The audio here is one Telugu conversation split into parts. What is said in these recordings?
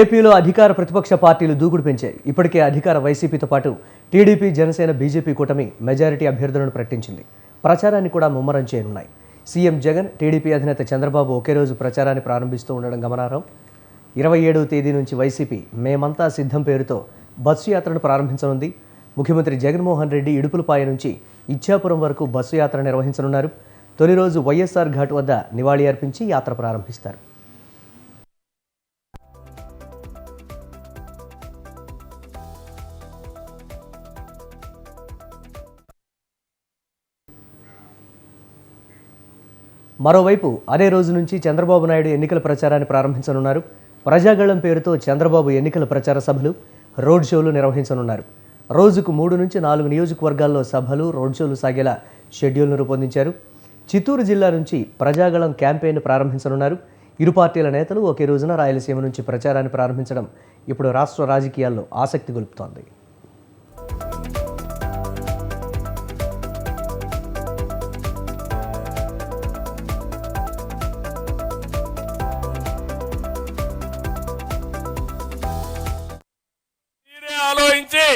ఏపీలో అధికార ప్రతిపక్ష పార్టీలు దూకుడు పెంచాయి. ఇప్పటికే అధికార వైసీపీతో పాటు టీడీపీ జనసేన బీజేపీ కూటమి మెజారిటీ అభ్యర్థులను ప్రకటించింది. ప్రచారాన్ని కూడా ముమ్మరం చేయనున్నాయి. సీఎం జగన్ టీడీపీ అధినేత చంద్రబాబు ఒకే రోజు ప్రచారాన్ని ప్రారంభిస్తూ ఉండడం గమనార్హం. ఇరవై ఏడవ తేదీ నుంచి వైసీపీ మేమంతా సిద్ధం పేరుతో బస్సు యాత్రను ప్రారంభించనుంది. ముఖ్యమంత్రి జగన్మోహన్ రెడ్డి ఇడుపులపాయ నుంచి ఇచ్చాపురం వరకు బస్సు యాత్ర నిర్వహించనున్నారు. తొలి రోజు వైఎస్ఆర్ ఘాట్ వద్ద నివాళి అర్పించి యాత్ర ప్రారంభిస్తారు. మరోవైపు అదే రోజు నుంచి చంద్రబాబు నాయుడు ఎన్నికల ప్రచారాన్ని ప్రారంభించనున్నారు. ప్రజాగళం పేరుతో చంద్రబాబు ఎన్నికల ప్రచార సభలు రోడ్ షోలు నిర్వహించనున్నారు. రోజుకు మూడు నుంచి నాలుగు నియోజకవర్గాల్లో సభలు రోడ్ షోలు సాగేలా షెడ్యూల్ను రూపొందించారు. చిత్తూరు జిల్లా నుంచి ప్రజాగళం క్యాంపెయిన్ ప్రారంభించనున్నారు. ఇరు పార్టీల నేతలు ఒకే రోజున రాయలసీమ నుంచి ప్రచారాన్ని ప్రారంభించడం ఇప్పుడు రాష్ట్ర రాజకీయాల్లో ఆసక్తి గొలుపుతోంది.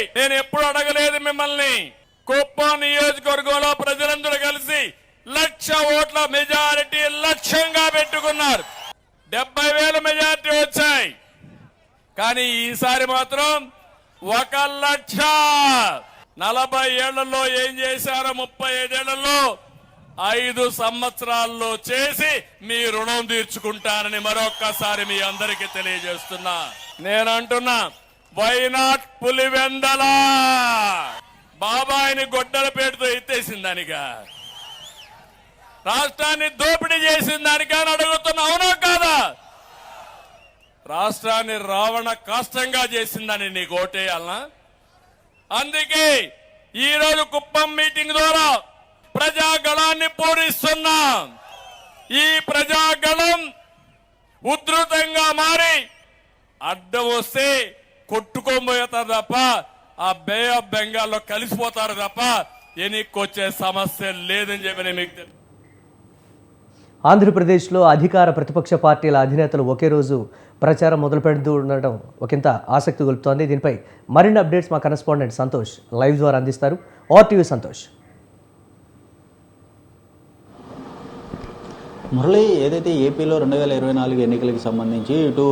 నేను ఎప్పుడు అడగలేదు మిమ్మల్ని. కుప్పం నియోజకవర్గంలో ప్రజలందరూ కలిసి లక్ష ఓట్ల మెజారిటీ లక్ష్యంగా పెట్టుకున్నారు. డెబ్బై వేల మెజారిటీ వచ్చాయి. కానీ ఈసారి మాత్రం ఒక లక్ష. నలభై ఏళ్ళలో ఏం చేశారో ముప్పై ఐదేళ్ళలో ఐదు సంవత్సరాల్లో చేసి మీ రుణం తీర్చుకుంటానని మరొక్కసారి మీ అందరికీ తెలియజేస్తున్నా. నేను అంటున్నా వైనాట్ పులివెందల? బాబాయిని గొడ్డల పేరుతో ఎత్తేసిన రాష్ట్రాన్ని దోపిడీ చేసిన దానిగా అని అడుగుతున్నా అవునా కాదా? రాష్ట్రాన్ని రావణ కాష్టంగా చేసిందని నీకు ఓటేయాలనా? అందుకే ఈరోజు కుప్పం మీటింగ్ ద్వారా ప్రజాగళాన్ని పూరిస్తున్నాం. ఈ ప్రజాగళం ఉధృతంగా మారి అడ్డం వస్తే కొట్టుకోబోతారు తప్ప ఆ బే ఆఫ్ బెంగాల్లో కలిసిపోతారు తప్ప ఎనిక్కొచ్చే సమస్య లేదని చెప్పి నేను మీకు తెలుసు ఆంధ్రప్రదేశ్లో అధికార ప్రతిపక్ష పార్టీల అధినేతలు ఒకే రోజు ప్రచారం మొదలు పెడుతూ ఉండడం ఒకంత ఆసక్తి గొలుపుతోంది. దీనిపై మరిన్ని అప్డేట్స్ మా కరెస్పాండెంట్ సంతోష్ లైవ్ ద్వారా అందిస్తారు. ఆర్టీవీ సంతోష్. మురళి ఏదైతే ఏపీలో రెండు వేల ఇరవై నాలుగు ఎన్నికలకు సంబంధించి ఇటు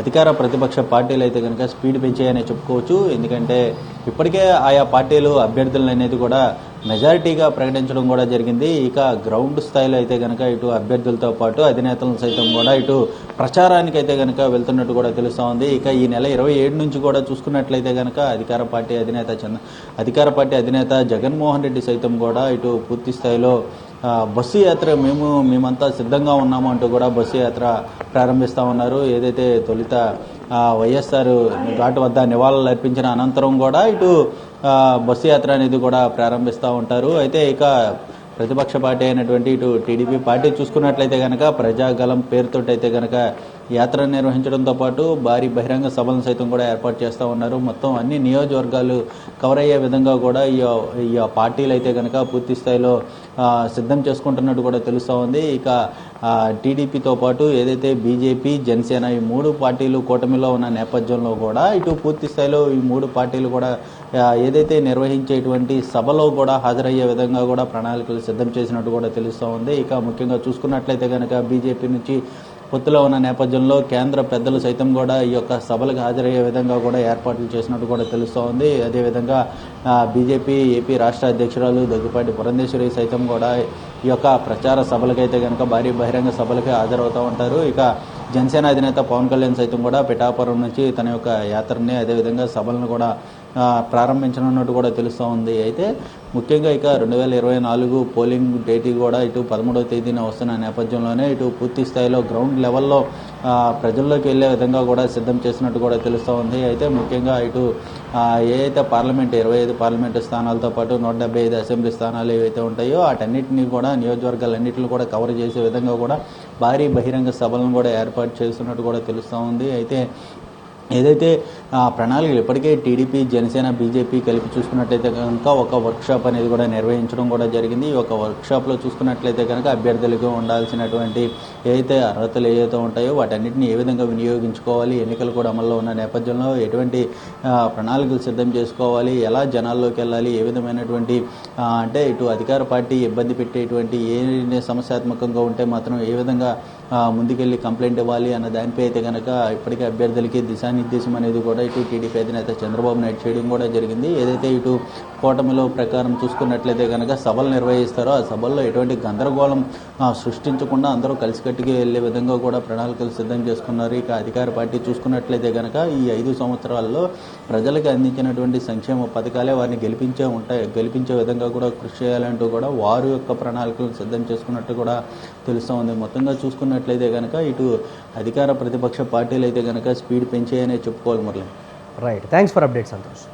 అధికార ప్రతిపక్ష పార్టీలు అయితే కనుక స్పీడ్ పెంచాయనే చెప్పుకోవచ్చు. ఎందుకంటే ఇప్పటికే ఆయా పార్టీలు అభ్యర్థులను అనేది కూడా మెజారిటీగా ప్రకటించడం కూడా జరిగింది. ఇక గ్రౌండ్ స్థాయిలో అయితే కనుక ఇటు అభ్యర్థులతో పాటు అధినేతలను సైతం కూడా ఇటు ప్రచారానికి అయితే కనుక వెళ్తున్నట్టు కూడా తెలుస్తూ ఉంది. ఇక ఈ నెల ఇరవై ఏడు నుంచి కూడా చూసుకున్నట్లయితే కనుక అధికార పార్టీ అధినేత చంద్ర అధికార పార్టీ అధినేత జగన్మోహన్ రెడ్డి సైతం కూడా ఇటు పూర్తి స్థాయిలో బస్సు యాత్ర మేము మేమంతా సిద్ధంగా ఉన్నాము అంటూ కూడా బస్సు యాత్ర ప్రారంభిస్తా ఉన్నారు. ఏదైతే తొలిత వైఎస్ఆర్ ఘాట్ వద్ద నివాళులు అర్పించిన అనంతరం కూడా ఇటు బస్సు యాత్ర అనేది కూడా ప్రారంభిస్తూ ఉంటారు. అయితే ఇక ప్రతిపక్ష పార్టీ అయినటువంటి ఇటు టీడీపీ పార్టీ చూసుకున్నట్లయితే కనుక ప్రజాగలం పేరుతోటి అయితే కనుక యాత్ర నిర్వహించడంతో పాటు భారీ బహిరంగ సభలను సైతం కూడా ఏర్పాటు చేస్తూ ఉన్నారు. మొత్తం అన్ని నియోజకవర్గాలు కవర్ అయ్యే విధంగా కూడా ఈ ఈ పార్టీలు అయితే కనుక పూర్తి స్థాయిలో సిద్ధం చేసుకుంటున్నట్టు కూడా తెలుస్తూ ఉంది. ఇక టీడీపీతో పాటు ఏదైతే బీజేపీ జనసేన ఈ మూడు పార్టీలు కూటమిలో ఉన్న నేపథ్యంలో కూడా ఇటు పూర్తి స్థాయిలో ఈ మూడు పార్టీలు కూడా ఏదైతే నిర్వహించేటువంటి సభలో కూడా హాజరయ్యే విధంగా కూడా ప్రణాళికలు సిద్ధం చేసినట్టు కూడా తెలుస్తూ ఉంది. ఇక ముఖ్యంగా చూసుకున్నట్లయితే కనుక బీజేపీ నుంచి పొత్తులో ఉన్న నేపథ్యంలో కేంద్ర పెద్దలు సైతం కూడా ఈ యొక్క సభలకు హాజరయ్యే విధంగా కూడా ఏర్పాట్లు చేసినట్టు కూడా తెలుస్తోంది. అదేవిధంగా బీజేపీ ఏపీ రాష్ట్ర అధ్యక్షురాలు దగ్గుపాటి పురంధేశ్వరి సైతం కూడా ఈ యొక్క ప్రచార సభలకైతే కనుక భారీ బహిరంగ సభలకి హాజరవుతూ ఉంటారు. ఇక జనసేన అధినేత పవన్ కళ్యాణ్ సైతం కూడా పిఠాపురం నుంచి తన యొక్క యాత్రని అదేవిధంగా సభలను కూడా ప్రారంభించనున్నట్టు కూడా తెలుస్తూ ఉంది. అయితే ముఖ్యంగా ఇక రెండు వేల ఇరవై నాలుగు పోలింగ్ డేట్ కూడా ఇటు పదమూడవ తేదీన వస్తున్న నేపథ్యంలోనే ఇటు పూర్తి స్థాయిలో గ్రౌండ్ లెవెల్లో ప్రజల్లోకి వెళ్ళే విధంగా కూడా సిద్ధం చేసినట్టు కూడా తెలుస్తూ ఉంది. అయితే ముఖ్యంగా ఇటు ఏదైతే పార్లమెంట్ ఇరవై ఐదు పార్లమెంటు స్థానాలతో పాటు నూట డెబ్బై ఐదు అసెంబ్లీ స్థానాలు ఏవైతే ఉంటాయో వాటన్నిటిని కూడా నియోజకవర్గాలన్నింటిని కూడా కవర్ చేసే విధంగా కూడా భారీ బహిరంగ సభలను కూడా ఏర్పాటు చేస్తున్నట్టు కూడా తెలుస్తూ ఉంది. అయితే ఏదైతే ప్రణాళికలు ఇప్పటికే టీడీపీ జనసేన బీజేపీ కలిపి చూసుకున్నట్లయితే కనుక ఒక వర్క్షాప్ అనేది కూడా నిర్వహించడం కూడా జరిగింది. ఈ ఒక వర్క్షాప్లో చూసుకున్నట్లయితే కనుక అభ్యర్థులకు ఉండాల్సినటువంటి ఏదైతే అర్హతలు ఏవైతే ఉంటాయో వాటన్నిటిని ఏ విధంగా వినియోగించుకోవాలి ఎన్నికలు కూడా అమల్లో ఉన్న నేపథ్యంలో ఎటువంటి ప్రణాళికలు సిద్ధం చేసుకోవాలి ఎలా జనాల్లోకి వెళ్ళాలి ఏ విధమైనటువంటి అంటే ఇటు అధికార పార్టీ ఇబ్బంది పెట్టేటువంటి ఏ సమస్యాత్మకంగా ఉంటే మాత్రం ఏ విధంగా ముందుకెళ్ళి కంప్లైంట్ ఇవ్వాలి అన్న దానిపై అయితే కనుక ఇప్పటికే అభ్యర్థులకి దిశానిర్దేశం అనేది కూడా ఇటు టీడీపీ అధినేత చంద్రబాబు నాయుడు చేయడం కూడా జరిగింది. ఏదైతే ఇటు కూటమిలో ప్రకారం చూసుకున్నట్లయితే కనుక సభలు నిర్వహిస్తారో ఆ సభల్లో ఎటువంటి గందరగోళం సృష్టించకుండా అందరూ కలిసికట్టుగా వెళ్ళే విధంగా కూడా ప్రణాళికలు సిద్ధం చేసుకున్నారు. ఇక అధికార పార్టీ చూసుకున్నట్లయితే కనుక ఈ ఐదు సంవత్సరాల్లో ప్రజలకు అందించినటువంటి సంక్షేమ పథకాలే వారిని గెలిపించే ఉంటాయి గెలిపించే విధంగా కూడా కృషి చేయాలంటూ కూడా వారి యొక్క ప్రణాళికలను సిద్ధం చేసుకున్నట్టు కూడా తెలుస్తూ ఉంది. మొత్తంగా చూసుకున్నట్లయితే కనుక ఇటు అధికార ప్రతిపక్ష పార్టీలు అయితే కనుక స్పీడ్ పెంచాయనే చెప్పుకోవాలి Murali. Right thanks for update Santosh